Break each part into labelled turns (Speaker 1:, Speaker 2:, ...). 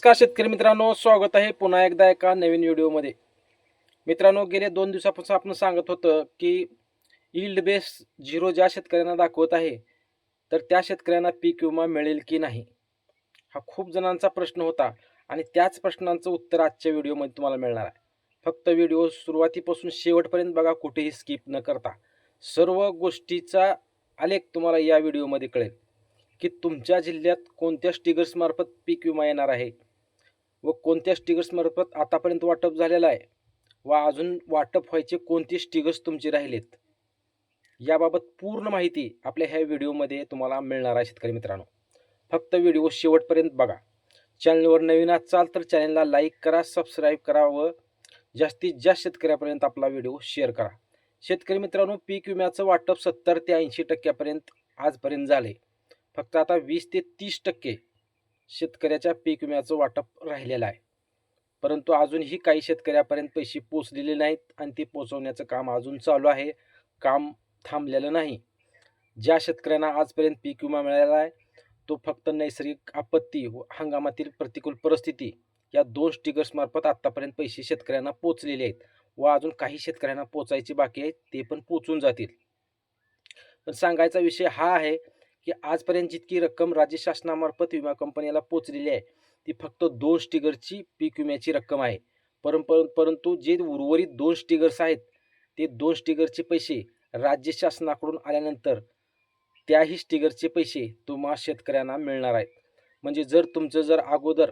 Speaker 1: नमस्कार शेतकरी मित्रांनो स्वागत आहे पुन्हा एकदा एका नवीन व्हिडिओमध्ये. मित्रांनो गेले दोन दिवसापासून आपण सांगत होतं की यील्ड बेस झिरो ज्या शेतकऱ्यांना दाखवत आहे तर त्या शेतकऱ्यांना पीक विमा मिळेल की नाही? हा खूप जणांचा प्रश्न होता आणि त्याच प्रश्नांचं उत्तर आजच्या व्हिडिओमध्ये तुम्हाला मिळणार आहे. फक्त व्हिडिओ सुरुवातीपासून शेवटपर्यंत बघा कुठेही स्किप न करता. सर्व गोष्टीचा आलेख तुम्हाला या व्हिडिओमध्ये कळेल की तुमच्या जिल्ह्यात कोणत्या स्टिगर्समार्फत पीक विमा येणार आहे? व कोणत्या स्टिगर्समार्फत आतापर्यंत वाटप झालेलं आहे? व अजून वाटप व्हायचे कोणते स्टिगर्स तुमचे राहिलेत? याबाबत पूर्ण माहिती आपल्या ह्या व्हिडिओमध्ये तुम्हाला मिळणार आहे शेतकरी मित्रांनो. फक्त व्हिडिओ शेवटपर्यंत बघा. चॅनलवर नवीन असाल तर चॅनलला लाईक करा सबस्क्राईब करा व जास्तीत जास्त शेतकऱ्यापर्यंत आपला व्हिडिओ शेअर करा. शेतकरी मित्रांनो पीक विम्याचं वाटप सत्तर ते ऐंशी टक्क्यापर्यंत आजपर्यंत झाले फक्त आता वीस ते तीस टक्के शेतकऱ्याच्या पीक विम्याचं वाटप राहिलेलं आहे. परंतु अजूनही काही शेतकऱ्यापर्यंत पैसे पोचलेले नाहीत आणि ते पोचवण्याचं काम अजून चालू आहे. काम थांबलेलं नाही. ज्या शेतकऱ्यांना आजपर्यंत पीक विमा मिळालेला आहे तो फक्त नैसर्गिक आपत्ती व हंगामातील प्रतिकूल परिस्थिती या दोन स्टिकर्समार्फत आत्तापर्यंत पैसे शेतकऱ्यांना पोचलेले आहेत व अजून काही शेतकऱ्यांना पोचायची बाकी आहे ते पण पोचून जातील. पण सांगायचा विषय हा आहे की आजपर्यंत जितकी रक्कम राज्य शासनामार्फत विमा कंपनीला पोचलेली आहे ती फक्त दोन स्टिगरची पीक विम्याची रक्कम आहे. परंपर परंतु जे उर्वरित दोन स्टिगर्स आहेत ते दोन स्टिगरचे पैसे राज्य शासनाकडून आल्यानंतर त्याही स्टिगरचे पैसे तुम्हा शेतकऱ्यांना मिळणार आहेत. म्हणजे जर तुमचं जर अगोदर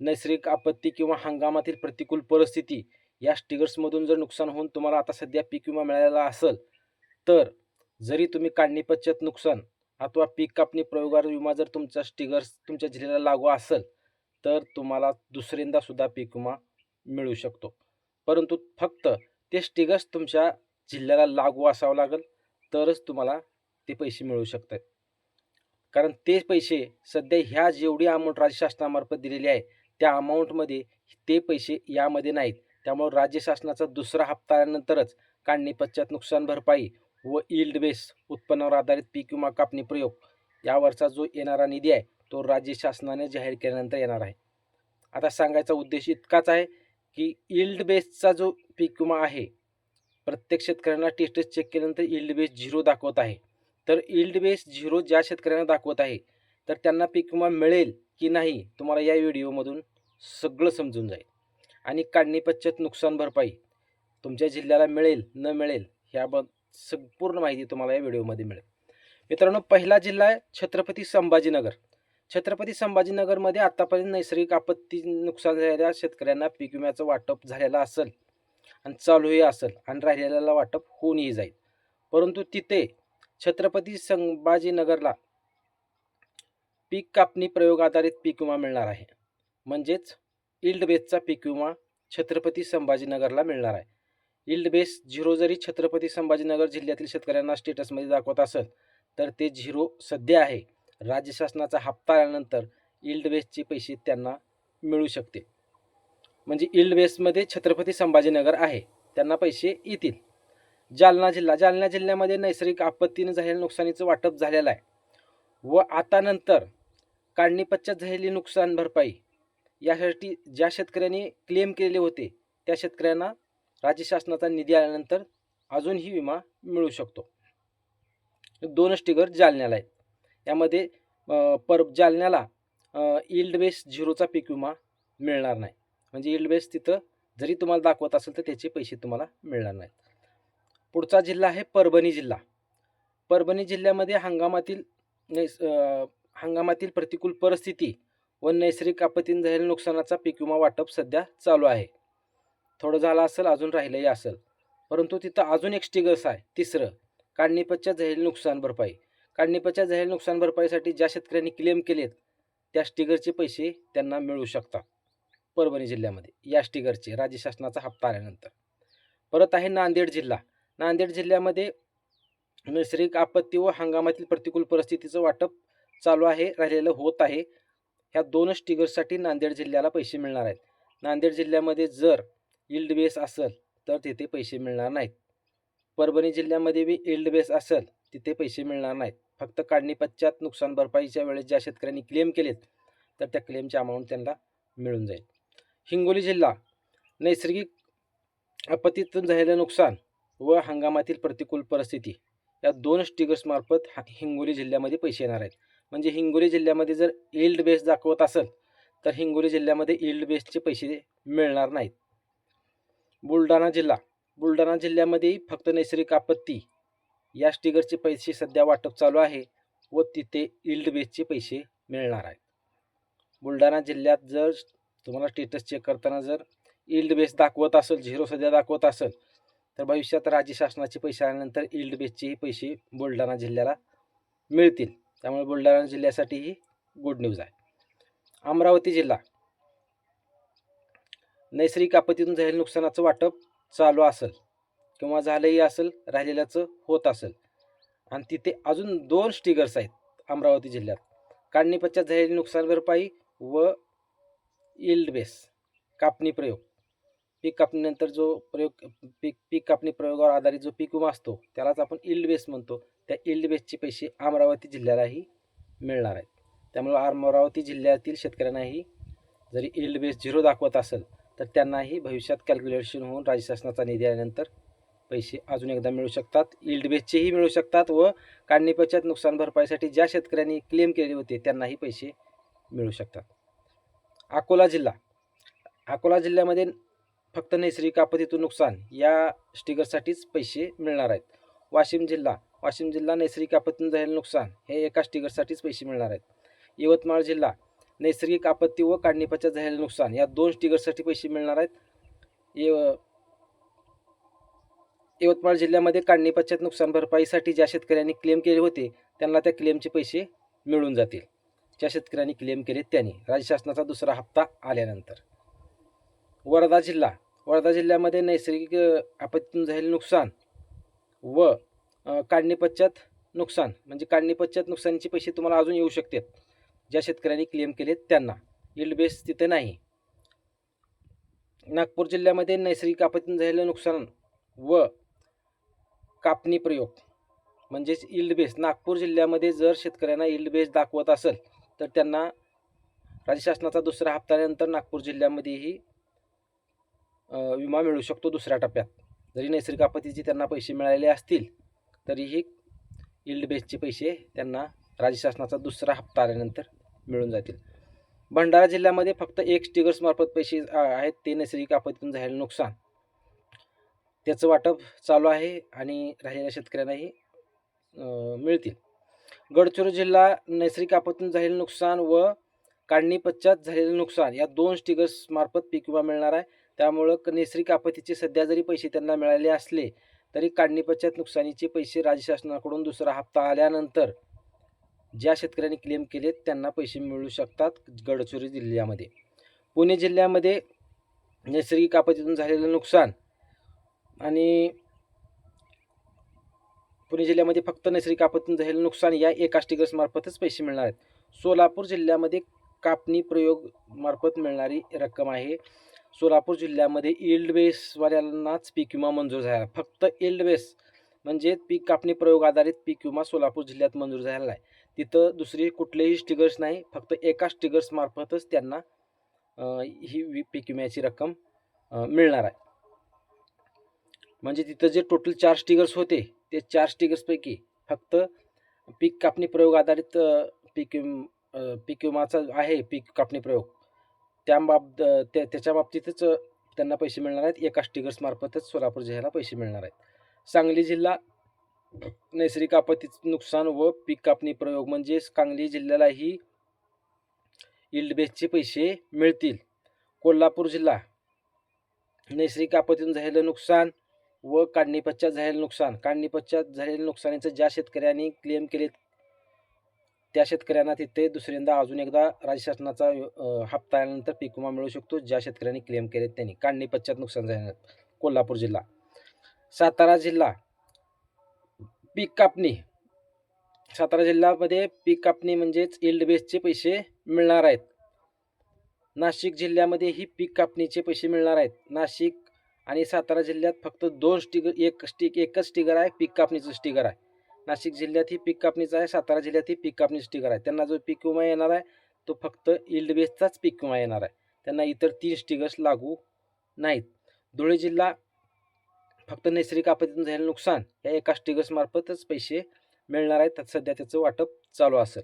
Speaker 1: नैसर्गिक आपत्ती किंवा हंगामातील प्रतिकूल परिस्थिती या स्टिगर्समधून जर नुकसान होऊन तुम्हाला आता सध्या पीक विमा मिळालेला असेल तर जरी तुम्ही काढणीपश्चात नुकसान अथवा पीक कापणी प्रयोगावर विमा जर तुमचा स्टिगर्स तुमच्या जिल्ह्याला लागू असेल तर तुम्हाला दुसऱ्यांदा सुद्धा पीक विमा मिळू शकतो. परंतु फक्त ते स्टिगर्स तुमच्या जिल्ह्याला लागू असावं लागेल तरच तुम्हाला ते पैसे मिळू शकतात. कारण ते पैसे सध्या ह्या जेवढी अमाऊंट राज्य शासनामार्फत दिलेली आहे त्या अमाऊंटमध्ये ते पैसे यामध्ये नाहीत. त्यामुळे राज्य शासनाचा दुसरा हप्ता आल्यानंतरच काढणी पश्चात नुकसान भरपाई व इल्ड बेस उत्पन्नावर आधारित पीक विमा कापणी प्रयोग. यावरचा जो येणारा निधी आहे तो राज्य शासनाने जाहीर केल्यानंतर येणार आहे. आता सांगायचा उद्देश इतकाच आहे की इल्ड बेसचा जो पीक विमा आहे प्रत्येक शेतकऱ्यांना टेस्टेस चेक केल्यानंतर इल्ड बेस झिरो दाखवत आहे. तर इल्ड बेस झिरो ज्या शेतकऱ्यांना दाखवत आहे तर त्यांना पीक विमा मिळेल की नाही तुम्हाला या व्हिडिओमधून सगळं समजून जाईल. आणि काढणीपश्चात नुकसान भरपाई तुमच्या जिल्ह्याला मिळेल न मिळेल ह्याबद्दल संपूर्ण माहिती तुम्हाला या व्हिडिओमध्ये मिळेल. मित्रांनो पहिला जिल्हा आहे छत्रपती संभाजीनगर. छत्रपती संभाजीनगरमध्ये आतापर्यंत नैसर्गिक आपत्ती नुकसान झालेल्या शेतकऱ्यांना पीक विम्याचं वाटप झालेलं असेल आणि चालूही असेल आणि राहिलेल्याला वाटप होऊनही जाईल. परंतु तिथे छत्रपती संभाजीनगरला पीक कापणी प्रयोग आधारित पीक विमा मिळणार आहे. म्हणजेच इल्ड बेसचा पीक विमा छत्रपती संभाजीनगरला मिळणार आहे. इल्ड बेस झिरो जरी छत्रपती संभाजीनगर जिल्ह्यातील शेतकऱ्यांना स्टेटसमध्ये दाखवत असेल तर ते झिरो सध्या आहे. राज्य शासनाचा हप्ता आल्यानंतर इल्ड बेसचे पैसे त्यांना मिळू शकते. म्हणजे इल्ड बेसमध्ये छत्रपती संभाजीनगर आहे त्यांना पैसे येतील. जालना जिल्हा जालना जिल्ह्यामध्ये नैसर्गिक आपत्तीने झालेल्या नुकसानीचं वाटप झालेलं आहे. व आता नंतर काढणीपश्चात झालेली नुकसान भरपाई यासाठी ज्या शेतकऱ्यांनी क्लेम केलेले होते त्या शेतकऱ्यांना राज्य शासनाचा निधी आल्यानंतर अजूनही विमा मिळू शकतो. दोन स्टिगर जालन्याला आहेत. यामध्ये पर जालन्याला इल्ड बेस झिरोचा पीक विमा मिळणार नाही. म्हणजे इल्ड बेस तिथं जरी तुम्हाला दाखवत असेल तर त्याचे पैसे तुम्हाला मिळणार नाहीत. पुढचा जिल्हा आहे परभणी जिल्हा. परभणी जिल्ह्यामध्ये हंगामातील नैस हंगामातील प्रतिकूल परिस्थिती व नैसर्गिक आपत्तीने झालेल्या नुकसानाचा पीक विमा वाटप सध्या चालू आहे. थोडं झालं असेल अजून राहिलंही असेल. परंतु तिथं अजून एक स्टिगर्स आहे तिसरं. काढणीपतच्या पश्चात नुकसान भरपाई. काढणीपतच्या जहेल नुकसान भरपाईसाठी ज्या शेतकऱ्यांनी क्लेम केलेत त्या स्टिगरचे पैसे त्यांना मिळू शकतात परभणी जिल्ह्यामध्ये. या स्टिगरचे राज्य शासनाचा हप्ता आल्यानंतर. परत आहे नांदेड जिल्हा. नांदेड जिल्ह्यामध्ये नैसर्गिक आपत्ती व हंगामातील प्रतिकूल परिस्थितीचं वाटप चालू आहे राहिलेलं होत आहे. ह्या दोनच स्टिगर्ससाठी नांदेड जिल्ह्याला पैसे मिळणार आहेत. नांदेड जिल्ह्यामध्ये जर इल्ड बेस असेल तर तिथे पैसे मिळणार नाहीत. परभणी जिल्ह्यामध्ये बी इल्ड बेस असेल तिथे पैसे मिळणार नाहीत. फक्त काढणी पश्चात नुकसान भरपाईच्या वेळेस ज्या शेतकऱ्यांनी क्लेम केलेत तर त्या क्लेमचे अमाऊंट त्यांना मिळून जाईल. हिंगोली जिल्हा नैसर्गिक आपत्तीतून झालेलं नुकसान व हंगामातील प्रतिकूल परिस्थिती या दोन स्टिगर्समार्फत हिंगोली जिल्ह्यामध्ये पैसे येणार आहेत. म्हणजे हिंगोली जिल्ह्यामध्ये जर इल्ड बेस दाखवत असेल तर हिंगोली जिल्ह्यामध्ये इल्ड बेसचे पैसे मिळणार नाहीत. बुलढाणा जिल्हा. बुलढाणा जिल्ह्यामध्ये फक्त नैसर्गिक आपत्ती या स्टिगरचे पैसे सध्या वाटप चालू आहे व तिथे इल्ड बेसचे पैसे मिळणार आहेत. बुलढाणा जिल्ह्यात जर तुम्हाला स्टेटस चेक करताना जर इल्ड बेस दाखवत असेल झिरो सध्या दाखवत असेल तर भविष्यात राज्य शासनाचे पैसे आल्यानंतर इल्ड बेसचेही पैसे बुलढाणा जिल्ह्याला मिळतील. त्यामुळे बुलढाणा जिल्ह्यासाठी ही गुड न्यूज आहे. अमरावती जिल्हा. नैसर्गिक आपत्तीतून झालेल्या नुकसानाचं वाटप चालू असेल किंवा झालंही असेल राहिलेल्याचं होत असेल. आणि तिथे अजून दोन स्टिगर्स आहेत अमरावती जिल्ह्यात. काढणीपश्चात झालेली नुकसान भरपाई व इल्ड बेस कापणी प्रयोग. पीक कापणीनंतर जो प्रयोग पीक पीक कापणी प्रयोगावर आधारित जो पीक विमा असतो त्यालाच आपण इल्ड बेस म्हणतो. त्या इल्ड बेसचे पैसे अमरावती जिल्ह्यालाही मिळणार आहेत. त्यामुळे अमरावती जिल्ह्यातील शेतकऱ्यांनाही जरी इल्ड बेस झिरो दाखवत असेल तर त्यांनाही भविष्यात कॅल्क्युलेशन होऊन राज्य शासनाचा निधी आल्यानंतर पैसे अजून एकदा मिळू शकतात. इल्ड बेसचेही मिळू शकतात व काढणी पश्चात नुकसान भरपाईसाठी ज्या शेतकऱ्यांनी क्लेम केले होते त्यांनाही पैसे मिळू शकतात. अकोला जिल्हा. अकोला जिल्ह्यामध्ये फक्त नैसर्गिक आपत्तीतून नुकसान या स्टिगरसाठीच पैसे मिळणार आहेत. वाशिम जिल्हा. वाशिम जिल्हा नैसर्गिक आपत्तीतून झालेलं नुकसान हे एका स्टिकरसाठीच पैसे मिळणार आहेत. यवतमाळ जिल्हा. नैसर्गिक आपत्ती व काढणीपाच्या झालेले झालेलं नुकसान या दोन स्टिकरसाठी पैसे मिळणार आहेत. यव यवतमाळ जिल्ह्यामध्ये काढणी पश्चात नुकसान भरपाईसाठी ज्या शेतकऱ्यांनी क्लेम केले होते त्यांना त्या क्लेमचे पैसे मिळून जातील. ज्या शेतकऱ्यांनी क्लेम केले त्यांनी. राज्य शासनाचा दुसरा हप्ता आल्यानंतर. वर्धा जिल्हा. वर्धा जिल्ह्यामध्ये नैसर्गिक आपत्तीतून झालेले नुकसान व अ, काढणी पश्चात नुकसान म्हणजे काढणी पश्चात नुकसानीचे पैसे तुम्हाला अजून येऊ शकतात. ज्या शेतकऱ्यांनी क्लेम केले त्यांना. इल्ड बेस तिथे नाही. नागपूर जिल्ह्यामध्ये नैसर्गिक आपत्तीनं झालेलं नुकसान व कापणी प्रयोग म्हणजेच इल्ड बेस नागपूर जिल्ह्यामध्ये जर शेतकऱ्यांना इल्ड बेस दाखवत असेल तर त्यांना राज्य शासनाचा दुसरा हप्त्यानंतर नागपूर जिल्ह्यामध्येही विमा मिळू शकतो दुसऱ्या टप्प्यात. जरी नैसर्गिक आपत्तीचे त्यांना पैसे मिळालेले असतील तरीही इल्ड बेसचे पैसे त्यांना राज्य शासनाचा दुसरा हप्ता आल्यानंतर मिळून जातील. भंडारा जिल्ह्यामध्ये फक्त एक स्टिगर्समार्फत पैसे आहेत. ते नैसर्गिक आपत्तीतून झालेलं नुकसान. त्याचं वाटप चालू आहे आणि राहिलेल्या शेतकऱ्यांनाही मिळतील. गडचिरोली जिल्हा नैसर्गिक आपत्तीतून झालेलं नुकसान व काढणी पश्चात झालेलं नुकसान या दोन स्टिगर्समार्फत पीक विमा मिळणार आहे. त्यामुळं नैसर्गिक आपत्तीचे सध्या जरी पैसे त्यांना मिळाले असले तरी काढणी पश्चात नुकसानीचे पैसे राज्य शासनाकडून दुसरा हप्ता आल्यानंतर ज्या शेतकऱ्यांनी क्लेम केलेत त्यांना पैसे मिळू शकतात गडचिरोली जिल्ह्यामध्ये. पुणे जिल्ह्यामध्ये नैसर्गिक आपत्तीतून झालेलं नुकसान आणि पुणे जिल्ह्यामध्ये फक्त नैसर्गिक आपत्तीतून झालेलं नुकसान या एका स्टिगर्समार्फतच पैसे मिळणार आहेत. सोलापूर जिल्ह्यामध्ये कापणी प्रयोग मार्फत मिळणारी रक्कम आहे. सोलापूर जिल्ह्यामध्ये इल्ड बेसवाल्यांनाच पीक विमा मंजूर झाला. फक्त इल्ड बेस म्हणजे पीक कापणी प्रयोग आधारित पीक विमा सोलापूर जिल्ह्यात मंजूर झालेला आहे. तिथं दुसरी कुठलेही स्टिगर्स नाही फक्त एका स्टिगर्समार्फतच त्यांना ही पीक विम्याची रक्कम मिळणार आहे. म्हणजे तिथं जे टोटल चार स्टिगर्स होते ते चार स्टिगर्सपैकी फक्त पीक कापणी प्रयोग आधारित पीक पीक विमाचा आहे पीक कापणी प्रयोग. त्या बाब त्या त्याच्या बाबतीतच त्यांना पैसे मिळणार आहेत. एका स्टिगर्समार्फतच सोलापूर जिल्ह्याला पैसे मिळणार आहेत. सांगली जिल्हा नैसर्गिक आपत्तीचं नुकसान व पीक कापणी प्रयोग म्हणजे सांगली जिल्ह्यालाही इल्ड बेसचे पैसे मिळतील. कोल्हापूर जिल्हा नैसर्गिक आपत्तीतून झालेलं नुकसान व काढणीपश्चात झालेलं नुकसान. काढणीपश्चात झालेल्या नुकसानीचं ज्या शेतकऱ्यांनी क्लेम केले त्या शेतकऱ्यांना तिथे दुसऱ्यांदा अजून एकदा राज्य शासनाचा हप्ता आल्यानंतर पीक विमा मिळू शकतो ज्या शेतकऱ्यांनी क्लेम केले त्यांनी. काढणीपश्चात नुकसान झाल्यानंतर कोल्हापूर जिल्हा. सातारा जिल्हा. पीक कापणी. सातारा जिल्ह्यामध्ये पीक कापणी म्हणजेच इल्ड बेसचे पैसे मिळणार आहेत. नाशिक जिल्ह्यामध्ये ही पीक कापणीचे पैसे मिळणार आहेत. नाशिक आणि सातारा जिल्ह्यात फक्त दोन स्टिगर एक स्टिक एकच स्टिगर आहे पीक कापणीचं स्टिगर आहे. नाशिक जिल्ह्यात ही पीक कापणीचं आहे सातारा जिल्ह्यात ही पीक कापणीचं स्टिगर आहे. त्यांना जो पीक विमा येणार आहे तो फक्त इल्ड बेसचाच पीक विमा येणार आहे. त्यांना इतर तीन स्टिगर्स लागू नाहीत. धुळे जिल्हा फक्त नैसर्गिक आपत्तीतून झालेलं नुकसान या एका स्टिगर्समार्फतच पैसे मिळणार आहेत. त्यात सध्या त्याचं वाटप चालू असेल.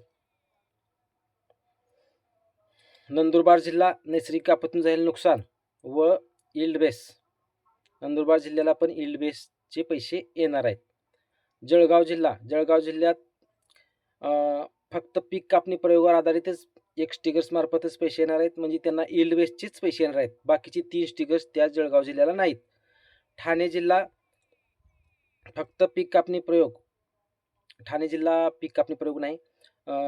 Speaker 1: नंदुरबार जिल्हा नैसर्गिक आपत्तीतून झालेलं नुकसान व इल्ड बेस. नंदुरबार जिल्ह्याला पण इल्ड बेसचे पैसे येणार आहेत. जळगाव जिल्हा जळगाव जिल्ह्यात फक्त पीक कापणी प्रयोगावर आधारितच एक स्टिगर्समार्फतच पैसे येणार आहेत. म्हणजे त्यांना इल्ड बेसचेच पैसे येणार आहेत. बाकीचे तीन स्टिगर्स त्या जळगाव जिल्ह्याला नाहीत. ठाणे जिल्हा फक्त पीक कापणी प्रयोग. ठाणे जिल्हा पीक कापणी प्रयोग नाही.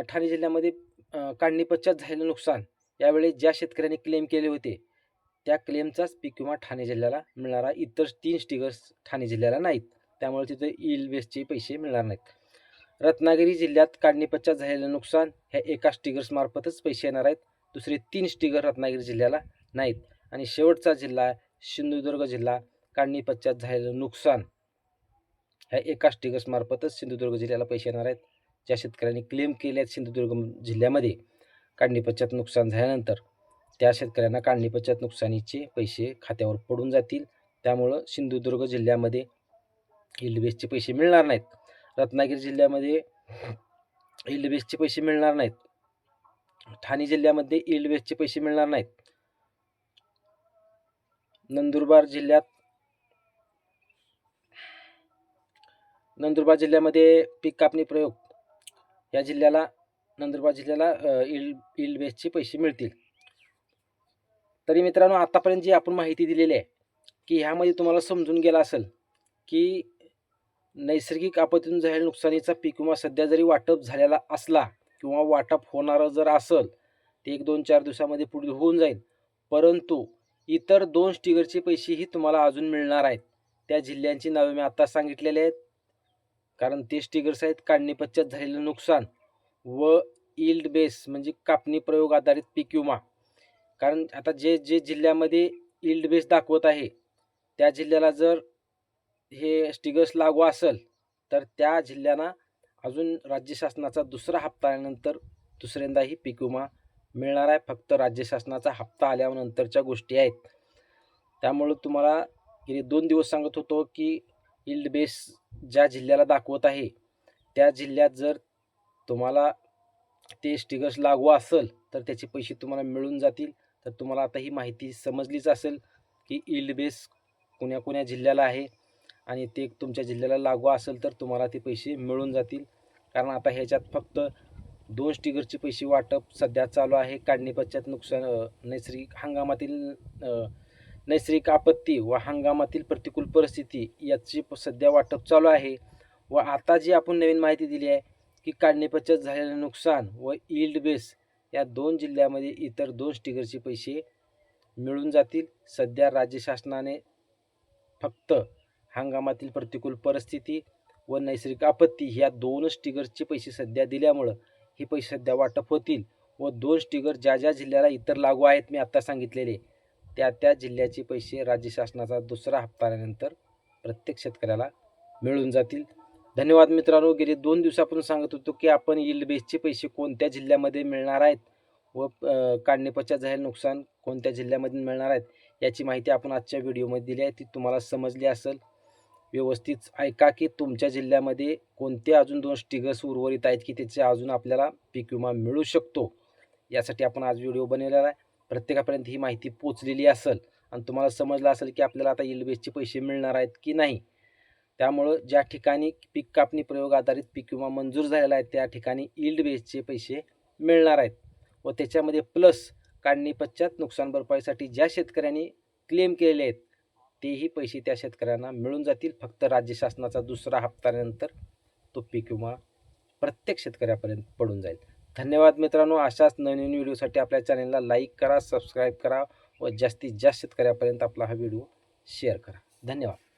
Speaker 1: ठाणे जिल्ह्यामध्ये काढणीपश्चात काढणी पश्चात झालेलं नुकसान यावेळी ज्या शेतकऱ्यांनी क्लेम केले होते त्या क्लेमचाच पीक विमा ठाणे जिल्ह्याला मिळणारा. इतर तीन स्टिकर्स ठाणे जिल्ह्याला नाहीत. त्यामुळे तिथे इल बेसचे पैसे मिळणार नाहीत. रत्नागिरी जिल्ह्यात काढणी पश्चात झालेलं नुकसान ह्या एका स्टिगर्समार्फतच पैसे येणार आहेत. दुसरे तीन स्टिगर रत्नागिरी जिल्ह्याला नाहीत. आणि शेवटचा जिल्हा सिंधुदुर्ग जिल्हा काढणी पश्चात झालेलं नुकसान ह्या एका स्टिगर्समार्फतच सिंधुदुर्ग जिल्ह्याला पैसे येणार आहेत. ज्या शेतकऱ्यांनी क्लेम केले आहेत सिंधुदुर्ग जिल्ह्यामध्ये काढणीपश्चात नुकसान झाल्यानंतर त्या शेतकऱ्यांना काढणीपश्चात नुकसानीचे पैसे खात्यावर पडून जातील. त्यामुळं सिंधुदुर्ग जिल्ह्यामध्ये इलबेसचे पैसे मिळणार नाहीत. रत्नागिरी जिल्ह्यामध्ये इलबेसचे पैसे मिळणार नाहीत. ठाणे जिल्ह्यामध्ये इल्डबेसचे पैसे मिळणार नाहीत. नंदुरबार जिल्ह्यात नंदुरबार जिल्ह्यामध्ये पीक कापणी प्रयोग या जिल्ह्याला नंदुरबार जिल्ह्याला इल इल्ड बेसचे पैसे मिळतील. तरी मित्रांनो आत्तापर्यंत जी आपण माहिती दिलेली आहे की ह्यामध्ये तुम्हाला समजून गेला असेल की नैसर्गिक आपत्तीतून झालेल्या नुकसानीचा पीक विमा सध्या जरी वाटप झालेला असला किंवा वाटप होणारं जर असेल ते एक दोन चार दिवसामध्ये पुढे होऊन जाईल. परंतु इतर दोन स्टिगरचे पैसेही तुम्हाला अजून मिळणार आहेत. त्या जिल्ह्यांची नावे मी आत्ता सांगितलेले आहेत. कारण ते स्टिगर्स आहेत काढणी पश्चात झालेलं नुकसान व इल्ड बेस म्हणजे कापणी प्रयोग आधारित पीक विमा. कारण आता जे जे जिल्ह्यामध्ये इल्ड बेस दाखवत आहे त्या जिल्ह्याला जर हे स्टिगर्स लागू असेल तर त्या जिल्ह्यांना अजून राज्य शासनाचा दुसरा हप्ता आल्यानंतर दुसऱ्यांदाही पीक विमा मिळणार आहे. फक्त राज्य शासनाचा हप्ता आल्यानंतरच्या गोष्टी आहेत. त्यामुळं तुम्हाला गेले दोन दिवस सांगत होतो की इल्ड बेस ज्या जिल्ह्याला दाखवत आहे त्या जिल्ह्यात जर तुम्हाला ते स्टिगर्स लागू असेल तर त्याचे पैसे तुम्हाला मिळून जातील. तर तुम्हाला आता ही माहिती समजलीच असेल की इल्ड बेस कोण्या कोण्या जिल्ह्याला आहे आणि ते तुमच्या जिल्ह्याला लागू असेल तर तुम्हाला ते पैसे मिळून जातील. कारण आता ह्याच्यात फक्त दोन स्टिकरचे पैसे वाटप सध्या चालू आहे. काढणीपश्चात नुकसान नैसर्गिक हंगामातील नैसर्गिक आपत्ती व हंगामातील प्रतिकूल परिस्थिती याची प- सध्या वाटप चालू आहे व आता जी आपण नवीन माहिती दिली आहे की काढणी झालेलं नुकसान व इल्ड बेस या दोन जिल्ह्यामध्ये इतर दोन स्टिकरचे पैसे मिळून जातील. सध्या राज्य शासनाने फक्त हंगामातील प्रतिकूल परिस्थिती व नैसर्गिक आपत्ती ह्या दोन स्टिगर्सचे पैसे सध्या दिल्यामुळं हे पैसे सध्या वाटप होतील व दोन स्टिगर ज्या ज्या जिल्ह्याला इतर लागू आहेत मी आत्ता सांगितलेले त्या त्या जिल्ह्याचे पैसे राज्य शासनाचा दुसरा हप्ता आल्यानंतर प्रत्येक शेतकऱ्याला मिळून जातील. धन्यवाद मित्रांनो. गेले दोन दिवसापासून सांगत होतो की आपण यील्ड बेसचे पैसे कोणत्या जिल्ह्यामध्ये मिळणार आहेत व अ, झालेलं नुकसान कोणत्या जिल्ह्यामध्ये मिळणार आहेत याची माहिती आपण आजच्या व्हिडिओमध्ये दिली आहे. ती तुम्हाला समजली असेल. व्यवस्थित ऐका की तुमच्या जिल्ह्यामध्ये कोणते अजून दोन स्टिगर्स उर्वरित आहेत की त्याचे अजून आपल्याला पीक विमा मिळू शकतो यासाठी आपण आज व्हिडिओ बनवलेला आहे. प्रत्येकापर्यंत ही माहिती पोचलेली असेल आणि तुम्हाला समजलं असेल की आपल्याला आता इल्ड बेसचे पैसे मिळणार आहेत की नाही. त्यामुळं ज्या ठिकाणी पीक कापणी प्रयोग आधारित पीक विमा मंजूर झालेला आहे त्या ठिकाणी इल्ड बेसचे पैसे मिळणार आहेत. व त्याच्यामध्ये प्लस काढणी पश्चात नुकसान भरपाईसाठी ज्या शेतकऱ्यांनी क्लेम केलेले आहेत तेही पैसे त्या शेतकऱ्यांना मिळून जातील. फक्त राज्य शासनाचा दुसरा हप्त्यानंतर तो पीक विमा प्रत्येक शेतकऱ्यापर्यंत पडून जाईल. धन्यवाद मित्रांनो. अशाच नवीन व्हिडिओसाठी आपल्या चॅनलला लाईक करा सबस्क्राईब करा व जास्तीत जास्त शेतकऱ्यापर्यंत आपला हा व्हिडिओ शेअर करा. धन्यवाद.